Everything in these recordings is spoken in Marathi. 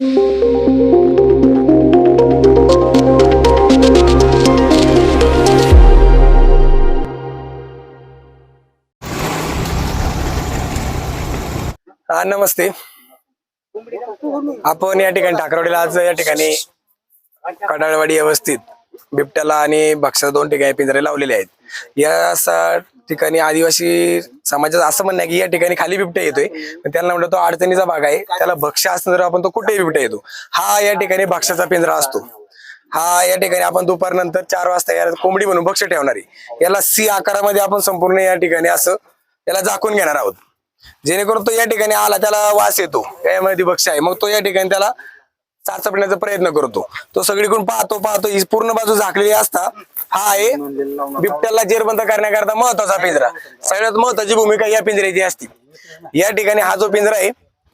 हा नमस्ते. आपण या ठिकाणी ठाकरवाडीला आज या ठिकाणी कडाळवाडी व्यवस्थित बिबट्याला आणि भक्ष्याला दोन ठिकाणी पिंजरे लावलेले आहेत. या ठिकाणी आदिवासी समाजाचं असं म्हणणं आहे की या ठिकाणी खाली बिबट्या येतोय. पण त्यांना म्हणतो तो अडचणीचा भाग आहे. त्याला भक्ष असणं जर आपण तो कुठेही बिबट्या येतो. हा या ठिकाणी भक्ष्याचा पिंजरा असतो. हा या ठिकाणी आपण दुपारनंतर चार वाजता या कोंबडी म्हणून भक्ष ठेवणारी याला सी आकारामध्ये आपण संपूर्ण या ठिकाणी असं याला झाकून घेणार आहोत. जेणेकरून तो या ठिकाणी आला त्याला वास येतो. यामध्ये भक्ष आहे. मग तो या ठिकाणी त्याला चाचपण्याचा प्रयत्न करतो. तो सगळीकडून पाहतो पाहतो. ही पूर्ण बाजू झाकलेली असता हा आहे. बिबट्याला जेरबंद करण्याकरता महत्त्वाचा पिंजरा. सगळ्यात महत्वाची भूमिका या पिंजऱ्याची असते. या ठिकाणी हा जो पिंजरा आहे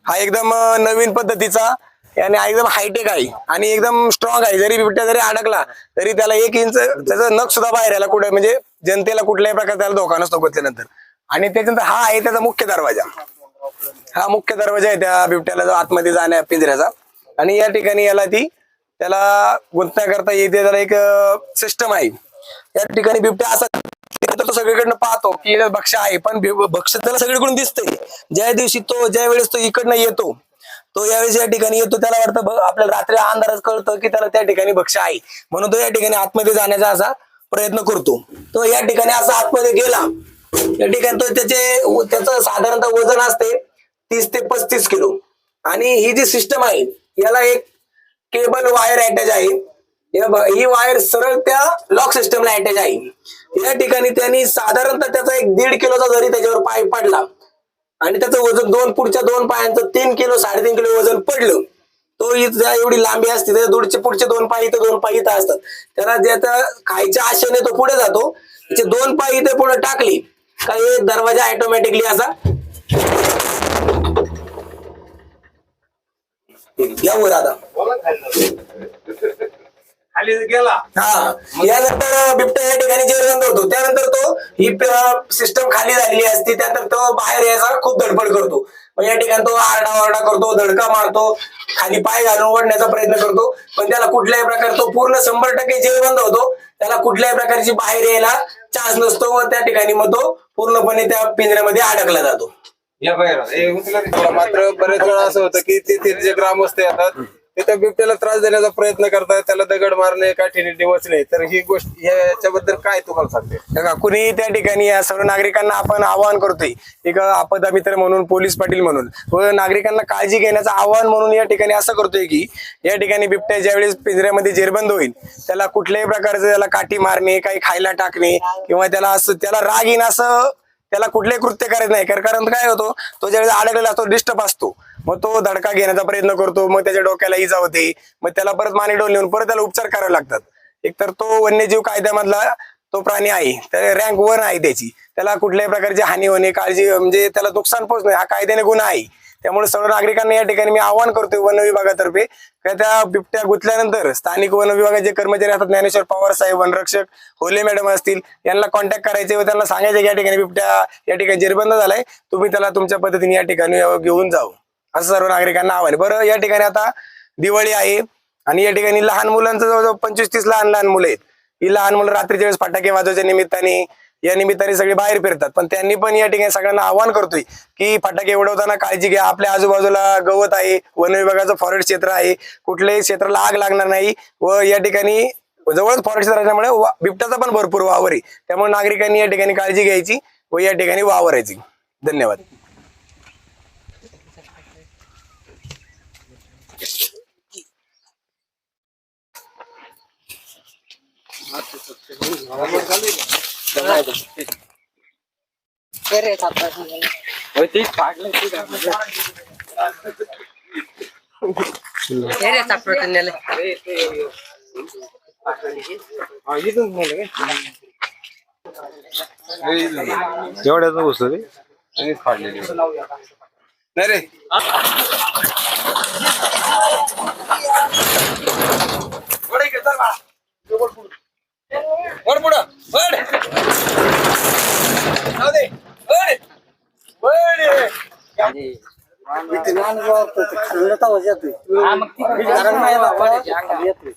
हा एकदम नवीन पद्धतीचा आणि एकदम हायटेक आहे आणि एकदम स्ट्रॉंग आहे. जरी बिबट्या जरी अडकला तरी त्याला एक इंच त्याचं नख सुद्धा बाहेर यायला कुठे म्हणजे जनतेला कुठल्याही प्रकारे त्याला धोका नसतो घेतल्यानंतर आणि त्याच्यानंतर हा आहे त्याचा मुख्य दरवाजा. हा मुख्य दरवाजा आहे त्या बिबट्याला जो आतमध्ये जाण्या पिंजऱ्याचा आणि या ठिकाणी याला ती त्याला गुंतण्याकरता येते त्याला एक सिस्टम आहे. या ठिकाणी बिबट्या असा तो सगळीकडनं पाहतो की भक्ष आहे पण भक्ष त्याला सगळीकडून दिसतंय. ज्या दिवशी तो ज्या वेळेस तो इकडनं येतो तो यावेळेस या ठिकाणी येतो त्याला वाटतं आपल्याला रात्री अंधारच कळतं की त्याला त्या ठिकाणी भक्ष आहे. म्हणून तो या ठिकाणी आतमध्ये जाण्याचा असा प्रयत्न करतो. तो या ठिकाणी असा आतमध्ये गेला. या ठिकाणी तो त्याचे त्याचं साधारणतः वजन असते तीस ते पस्तीस किलो. आणि ही जी सिस्टम आहे याला एक केबल वायर अटॅच आहे. या ही वायर सरळ त्या लॉक सिस्टमला अटॅच आहे. या ठिकाणी त्यांनी साधारणतः त्याचा एक दीड किलोचा जरी त्याच्यावर पाय पडला आणि त्याचं वजन दोन पुढच्या दोन पायांचं तीन किलो साडेतीन किलो वजन पडलं तो इथं एवढी लांबी असते त्याच्या दुडचे पुढचे दोन पाय इथं दोन पाय इथं असतात. त्याला ज्याचा खायच्या आशेने तो पुढे जातो त्याचे दोन पाय इथे पुढे टाकली का हे दरवाजा ऑटोमॅटिकली असा यावर आता. खाली गेला. हा. यानंतर बिबट्या या ठिकाणी जेवण होतो. त्यानंतर तो ही सिस्टम खाली झालेली असते. त्यानंतर तो बाहेर यायचा खूप धडपड करतो. मग या ठिकाणी तो आरडा ओरडा करतो धडका मारतो खाली पाय घालून ओढण्याचा प्रयत्न करतो. पण त्याला कुठल्याही प्रकारे तो पूर्ण शंभर टक्के जेवबंद होतो. त्याला कुठल्याही प्रकारची बाहेर यायला चान्स नसतो व त्या ठिकाणी मग तो पूर्णपणे त्या पिंजऱ्यामध्ये अडकला जातो. या बाहेर. हे. मात्र बरेच वेळा असं होतं की तिथे जे ग्रामस्थ येतात ते त्या बिबट्याला त्रास देण्याचा प्रयत्न करतात त्याला दगड मारणे काठीने डिवचणे. तर ही गोष्ट याच्याबद्दल काय तुम्हाला सांगते? बघा कुणी त्या ठिकाणी या सर्व नागरिकांना आपण आवाहन करतोय एक आपदा मित्र म्हणून पोलीस पाटील म्हणून. व नागरिकांना काळजी घेण्याचं आवाहन म्हणून या ठिकाणी असं करतोय की या ठिकाणी बिबट्या ज्यावेळेस पिंजऱ्यामध्ये जेरबंद होईल त्याला कुठल्याही प्रकारचं त्याला काठी मारणे काही खायला टाकणे किंवा त्याला असं त्याला राग येईन असं त्याला कुठलेही कृत्य करत नाही. कारण कारण काय होतो तो ज्यावेळेस अडकलेला असतो डिस्टर्ब असतो. मग तो धडका घेण्याचा प्रयत्न करतो मग त्याच्या डोक्याला इजा होते. मग त्याला परत माने डोल नेऊन परत त्याला उपचार करावे लागतात. एकतर तो वन्यजीव कायद्यामधला तो प्राणी आहे. तर रँक वन आहे त्याची. त्याला कुठल्याही प्रकारची हानी होणे काळजी म्हणजे त्याला नुकसान पोहोचणे हा कायद्याने गुन्हा आहे. त्यामुळे सर्व नागरिकांना या ठिकाणी मी आवाहन करतोय वन विभागातर्फे. त्या बिबट्या गुंतल्यानंतर स्थानिक वन विभागाचे कर्मचारी असतात ज्ञानेश्वर पवार साहेब वनरक्षक होले मॅडम असतील यांना कॉन्टॅक्ट करायचे व त्यांना सांगायचे की या ठिकाणी बिबट्या या ठिकाणी जेरबंद झालाय. तुम्ही त्याला तुमच्या पद्धतीने या ठिकाणी घेऊन जाऊ. असं सर्व नागरिकांना आव्हान. आहे. बरं या ठिकाणी आता दिवाळी आहे आणि या ठिकाणी लहान मुलांचं जवळजवळ पंचवीस तीस लहान लहान मुलं आहेत. ही लहान मुलं रात्रीच्या वेळेस फटाके वाजवायच्या निमित्ताने या निमित्ताने सगळे बाहेर फिरतात. पण त्यांनी पण या ठिकाणी सगळ्यांना आवाहन करतोय की फटाके उडवताना काळजी घ्या. आपल्या आजूबाजूला गवत आहे वन विभागाचं फॉरेस्ट क्षेत्र आहे. कुठल्याही क्षेत्राला आग लागणार नाही व या ठिकाणी जवळच फॉरेस्ट क्षेत्र असल्यामुळे बिबटाचा बिबट्याचा पण भरपूर वावर आहे. त्यामुळे नागरिकांनी या ठिकाणी काळजी घ्यायची व या ठिकाणी वावरायची. धन्यवाद. एवढ्याच वस्तू रे आणि फाडलेली नाही रे येतोय. कारण येतोय.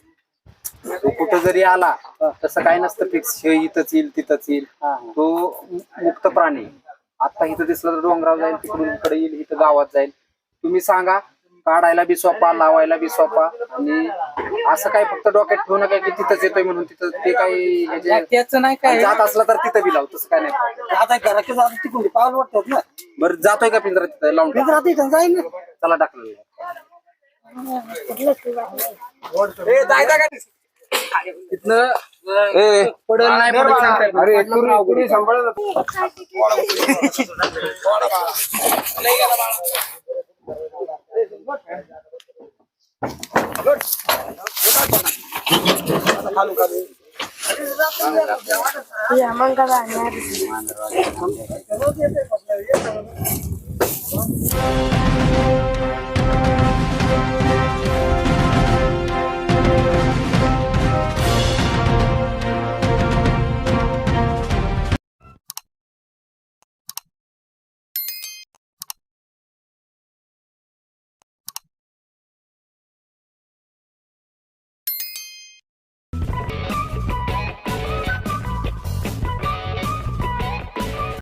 तो कुठं जरी आला तसं काय नसतं फिक्स हे इथंच येईल तिथंच येईल. तो मुक्त प्राणी. आहे. आता इथं दिसलं तर डोंगरावर जाईल तिकडून इकडे येईल इथं गावात जाईल. तुम्ही सांगा काढायला बी सोपा लावायला बी सोपा. आणि असं काय फक्त डोक्यात ठेवू नका की तिथंच येतोय म्हणून तिथं ते काही ह्याचे- त्याचं नाही काय. जात असला तर तिथं बी लावू तसं काय नाही. आता घराच्या जाता तिकडून पाऊल वाटतात ना. बरं जातोय का पिंजरा तिथं? लावून टाक. तिथं जाईल ना. चला टाकलं. तिथनं पडल नाही पडल सांगता येत नाही. अरे कुरी सांभाळ Ya, mangga banyak.